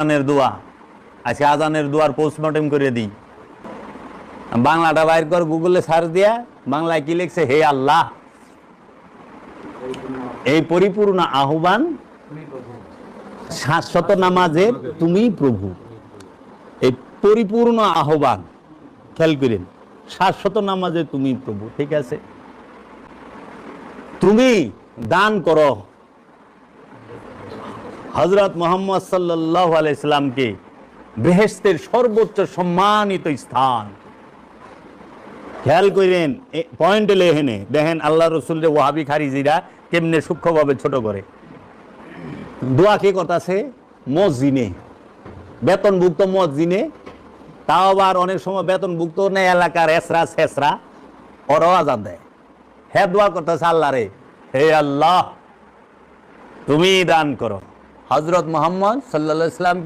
আজানের দোয়া। আজকে আজানের দোয়ার পোস্টমর্টম করে দিই। বাংলাটা বাইর কর, গুগলে সার্চ দিয়া, বাংলায় কি লিখছে? হে আল্লাহ। এই পরিপূর্ণ আহ্বান শাশ্বত নামাজের তুমি প্রভু। এই পরিপূর্ণ আহ্বান, খেয়াল করেন শাশ্বত নামাজে তুমি প্রভু, ঠিক আছে? তুমি দান করো। হজরত মোহাম্মদ সাল্লাহ আলাইসাল্লামকে বেহেস্তের সর্বোচ্চ সম্মানিত স্থান। খেয়াল করেন পয়েন্ট লেহেনে দেখেন আল্লাহ রসুল রসুলের ওয়াহাবি খারিজিরা কেমনে সূক্ষ্মভাবে ছোট করে। দোয়া কে করতেছে? মসজিনে বেতনভুক্ত মসজিনে তাও আবার অনেক সময় বেতনভুক্ত নেই এলাকার এসরা শেষরা ওরাও আজাদ দেয়। হ্যাঁ দোয়া করতেছে আল্লাহ রে হে আল্লাহ, তুমি দান করো। হজরত মোহাম্মদ সাল্লা ইসলামকে